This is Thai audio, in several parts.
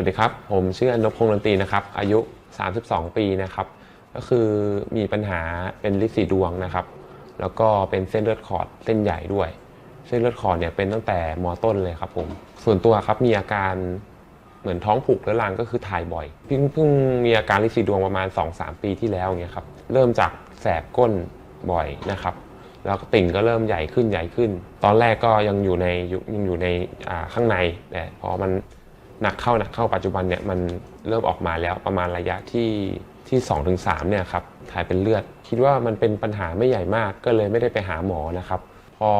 วัสดีครับ ผมชื่ออนพพงษ์ดนตรีนะครับ อายุ 32 ปีนะครับ ก็คือมีปัญหาเป็นลิสีดวงนะครับ แล้วก็เป็นเส้นเลือดขอดเส้นใหญ่ด้วย เส้นเลือดขอดเนี่ยเป็นตั้งแต่มอต้นเลยครับผม ส่วนตัวครับมีอาการเหมือนท้องผูกเรื้อรังก็คือถ่ายบ่อย เพิ่งเพิ่งมีอาการลิสีดวงประมาณ 2-3 ปีที่แล้วอย่างเงี้ยครับ เริ่มจากแสบก้นบ่อยนะครับ แล้วก็ติ่งก็เริ่มใหญ่ขึ้นใหญ่ขึ้น ตอนแรกก็ยังอยู่ในยังอยู่ในข้างในแต่พอมัน หนักเข้าหนักเข้าปัจจุบันเนี่ยมันเริ่มออกมาแล้วประมาณระยะที่ที่2อถึงสเนี่ยครับถ่ายเป็นเลือด คิดว่ามันเป็นปัญหาไม่ใหญ่มากก็เลยไม่ได้ไปหาหมอนะครับ พอ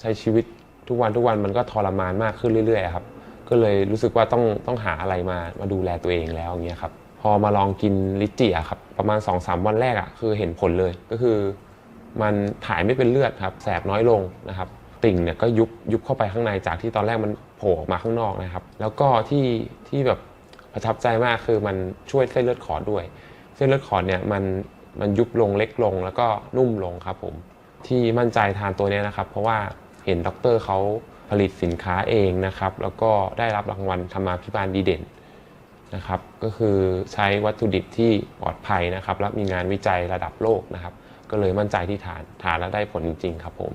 ใช้ชีวิตทุกวันทุกวันมันก็ทรมานมากขึ้นเรื่อยๆครับก็เลยรู้สึกว่าต้องต้องหาอะไรมามาดูแลตัวเองแล้วอย่างเงี้ยครับพอมาลองกินลิจิอะครับประมาณ 2-3 วันแรกอะคือเห็นผลเลยก็คือ มันถ่ายไม่เป็นเลือดครับแสบน้อยลงนะครับ ติ่งเนี่ยก็ยุบยุบเข้าไปข้างในจากที่ตอนแรกมันโผล่ออกมาข้างนอกนะครับ แล้วก็ที่ที่แบบประทับใจมากคือมันช่วยเส้นเลือดขอดด้วย เส้นเลือดขอดเนี่ยมันมันยุบลงเล็กลง แล้วก็นุ่มลงครับผมที่มั่นใจทานตัวนี้นะครับ เพราะว่าเห็นด็อกเตอร์เขาผลิตสินค้าเองนะครับ แล้วก็ได้รับรางวัลธรรมาภิบาลดีเด่นนะครับ ก็คือใช้วัตถุดิบที่ปลอดภัยนะครับ และมีงานวิจัยระดับโลกนะครับ ก็เลยมั่นใจที่ทานทานแล้วได้ผลจริงๆครับผม